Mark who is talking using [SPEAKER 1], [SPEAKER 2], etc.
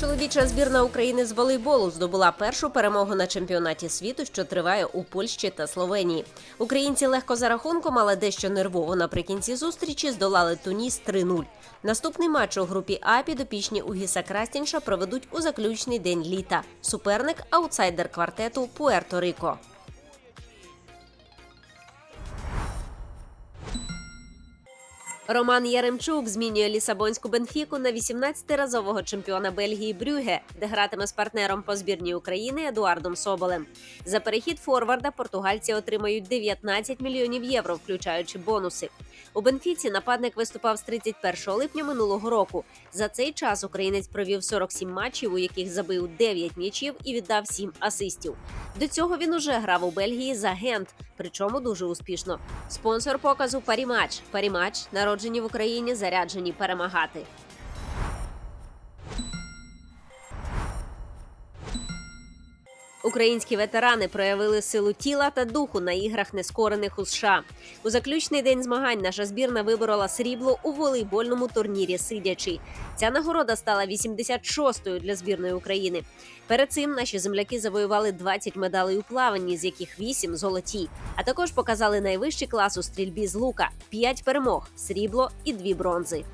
[SPEAKER 1] Чоловіча збірна України з волейболу здобула першу перемогу на чемпіонаті світу, що триває у Польщі та Словенії. Українці легко за рахунком, але дещо нервово наприкінці зустрічі здолали Туніс 3-0. Наступний матч у групі А підопічні Угіса Крастінша проведуть у заключний день літа. Суперник аутсайдер квартету Пуерто-Рико. Роман Яремчук змінює лісабонську Бенфіку на 18-разового чемпіона Бельгії Брюге, де гратиме з партнером по збірній України Едуардом Соболем. За перехід форварда португальці отримають 19 мільйонів євро, включаючи бонуси. У Бенфіці нападник виступав з 31 липня минулого року. За цей час українець провів 47 матчів, у яких забив 9 м'ячів і віддав 7 асистів. До цього він уже грав у Бельгії за Гент, причому дуже успішно. Спонсор показу Парімач. Парімач народжені в Україні, заряджені перемагати. Українські ветерани проявили силу тіла та духу на іграх нескорених у США. У заключний день змагань наша збірна виборола срібло у волейбольному турнірі сидячи. Ця нагорода стала 86-ю для збірної України. Перед цим наші земляки завоювали 20 медалей у плаванні, з яких 8 – золоті. А також показали найвищий клас у стрільбі з лука: 5 перемог, срібло і 2 бронзи.